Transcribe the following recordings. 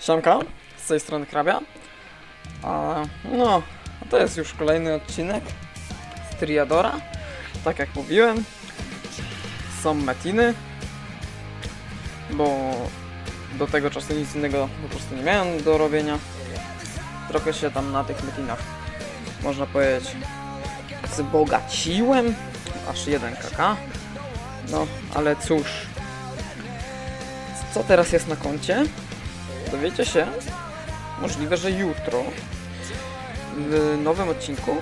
Siemka, z tej strony Krabia. A, no, to jest już kolejny odcinek z Triadora. Tak jak mówiłem, są metiny, bo do tego czasu nic innego po prostu nie miałem do robienia. Trochę się tam na tych metinach, można powiedzieć, wzbogaciłem, aż 1 kk. No, ale cóż, co teraz jest na koncie? Dowiecie się możliwe, że jutro w nowym odcinku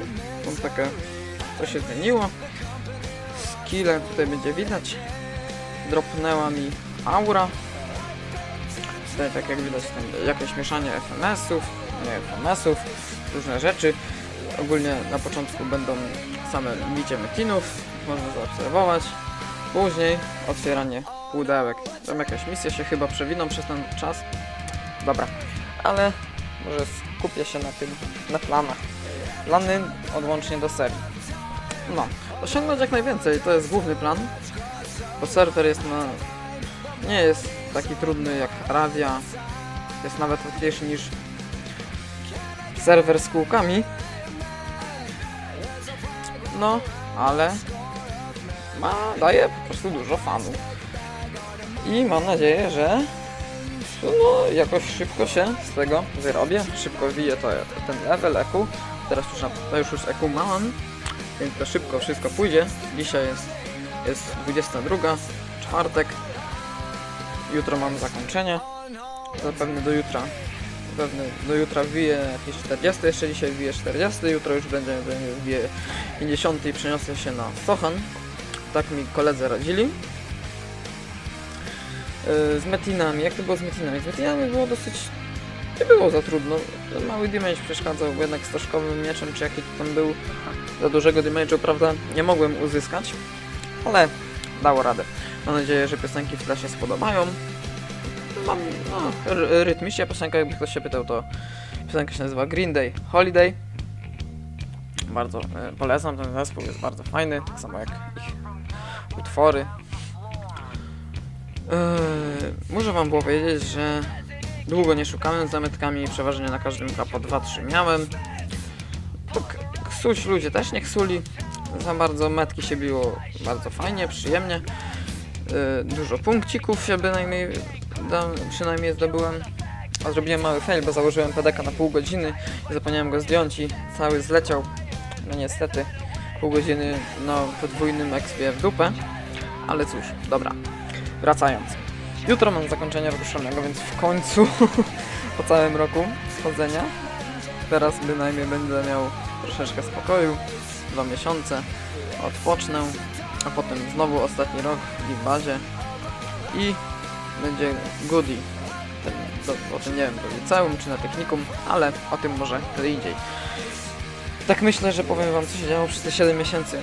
mam takie co się zmieniło. Skille tutaj będzie widać. Dropnęła mi aura. Tutaj tak jak widać tam jakieś mieszanie FMS-ów nie FMS-ów różne rzeczy. Ogólnie na początku będą same bicie metinów można zaobserwować. Później otwieranie pudełek. Tam jakaś misja się chyba przewiną przez ten czas Dobra, ale może skupię się na tym, na planach. Plany odłącznie do serii. No, osiągnąć jak najwięcej, to jest główny plan, bo serwer jest na... nie jest taki trudny jak Ravia, jest nawet łatwiejszy niż serwer z kółkami. No, ale ma, daje po prostu dużo fanów. I mam nadzieję, że no, jakoś szybko się z tego wyrobię. Szybko wiję to, ten level EQ. Teraz już, na, już, już EQ mam, więc to szybko wszystko pójdzie. Dzisiaj jest, jest 22, czwartek. Jutro mam zakończenie. Zapewne do jutra. Zapewne do jutra wbiję jakieś 40, jeszcze dzisiaj wbiję 40, jutro już będzie, będzie wbiję 50 i przeniosę się na Sochan. Tak mi koledzy radzili. Z metinami. Jak to było z metinami? Z metinami było dosyć... Nie było za trudno. Mały damage przeszkadzał, jednak stożkowym mieczem, czy jaki tam był, za dużego damage'u, prawda, nie mogłem uzyskać, ale dało radę. Mam nadzieję, że piosenki w się spodobają. Mam, no, rytmicznie piosenka, jakby ktoś się pytał, to piosenka się nazywa Green Day Holiday. Bardzo e, polecam, ten zespół jest bardzo fajny, tak samo jak ich utwory. Eee, muszę wam powiedzieć, że długo nie szukałem z zametkami, przeważnie na każdym po 2-3 miałem. Ksuć ludzie też nie ksuli. Za bardzo metki się biło bardzo fajnie, przyjemnie. Eee, dużo punkcików się bynajmniej przynajmniej zdobyłem. A zrobiłem mały fail, bo założyłem PDK na pół godziny i zapomniałem go zdjąć i cały zleciał. No niestety, pół godziny na podwójnym expie w dupę. Ale cóż, dobra. Wracając. Jutro mam zakończenie roku szkolnego, więc w końcu po całym roku chodzenia teraz bynajmniej będę miał troszeczkę spokoju, dwa miesiące, odpocznę, a potem znowu ostatni rok w gimbazie i będzie goodie. Ten, do, o tym nie wiem, do liceum czy na technikum, ale o tym może kiedy indziej. Tak myślę, że powiem wam co się działo przez te 7 miesięcy.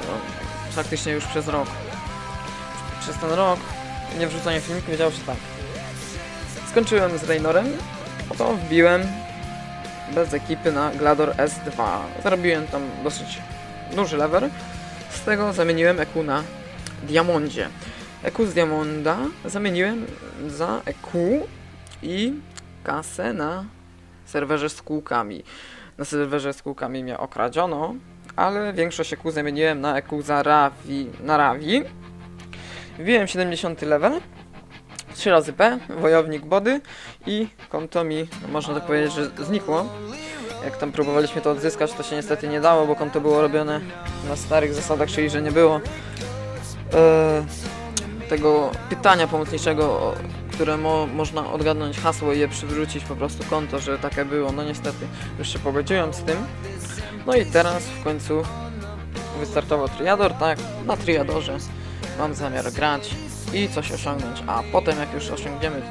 No, praktycznie już przez rok przez ten rok nie wrzucanie filmików działo się tak. Skończyłem z Raynorem, potem wbiłem bez ekipy na Glador S2. Zarobiłem tam dosyć duży lever. Z tego zamieniłem EQ na Diamondzie. EQ z Diamonda zamieniłem za EQ i kasę na serwerze z kółkami. Na serwerze z kółkami mnie okradziono, ale większość EQ zamieniłem na EQ za Ravi, na Ravi. Wbiłem 70 level, 3 razy P, wojownik body i konto mi, no można tak powiedzieć, że znikło. Jak tam próbowaliśmy to odzyskać, to się niestety nie dało, bo konto było robione na starych zasadach, czyli że nie było e, tego pytania pomocniczego, które mo, można odgadnąć hasło i je przywrócić po prostu konto, że takie było. No niestety, już się pogodziłem z tym. No i teraz w końcu wystartował Triador, tak, na Triadorze mam zamiar grać i coś osiągnąć, a potem jak już osiągniemy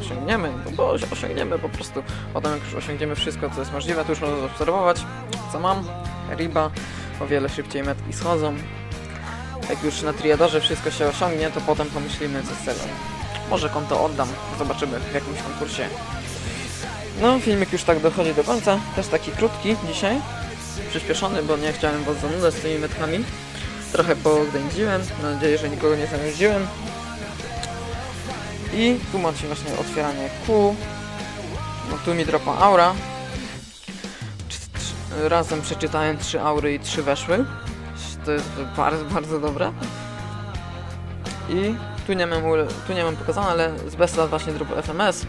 osiągniemy, no bo osiągniemy po prostu, potem jak już osiągniemy wszystko co jest możliwe, to już można zaobserwować co mam, Riba, o wiele szybciej metki schodzą. Jak już na Triadorze wszystko się osiągnie, to potem pomyślimy co z celem może konto oddam, zobaczymy w jakimś konkursie. No filmik już tak dochodzi do końca, też taki krótki dzisiaj. Przyspieszony, bo nie chciałem was zanudzać z tymi metkami trochę poględziłem. Mam nadzieję, że nikogo nie zanudziłem. I tu macie właśnie otwieranie kół. No tu mi dropa aura. Razem przeczytałem trzy aury i trzy weszły. To jest bardzo, bardzo dobre. I tu nie mam, tu nie mam pokazane, ale z Besta właśnie drop FMS.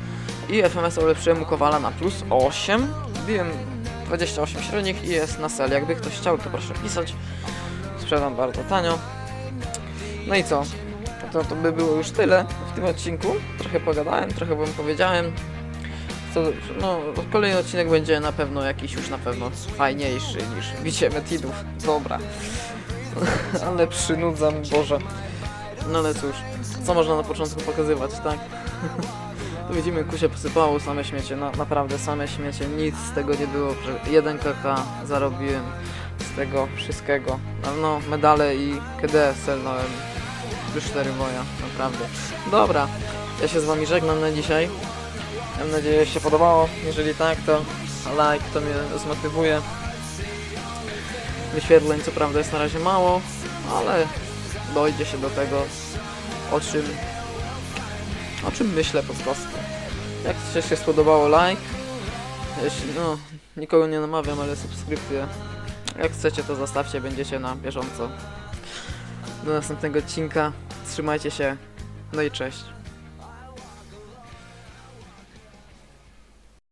I FMS ulepszyłem u Kowala na plus 8. Biłem 28 średnich i jest na sel. Jakby ktoś chciał, to proszę pisać. Sprzedam bardzo tanio. No i co? To, to by było już tyle w tym odcinku. Trochę pogadałem, trochę wam powiedziałem. Co, no, kolejny odcinek będzie na pewno jakiś już na pewno fajniejszy niż bicie metidów. Dobra. ale przynudzam, Boże. No ale cóż, co można na początku pokazywać, tak? Tu widzimy, kusie posypało same śmiecie, no, naprawdę same śmiecie, nic z tego nie było, 1 kk zarobiłem tego wszystkiego. No, no medale i KD selnąłem, plus 4 moja, naprawdę. Dobra, ja się z wami żegnam na dzisiaj. Mam nadzieję, że się podobało, jeżeli tak, to like, to mnie zmotywuje. Wyświetleń co prawda jest na razie mało, ale dojdzie się do tego, o czym, o czym myślę po prostu. Jak ci się spodobało, like. Jeśli, no, nikogo nie namawiam, ale subskrypcję. Jak chcecie, to zostawcie, będziecie na bieżąco. Do następnego odcinka. Trzymajcie się. No i cześć.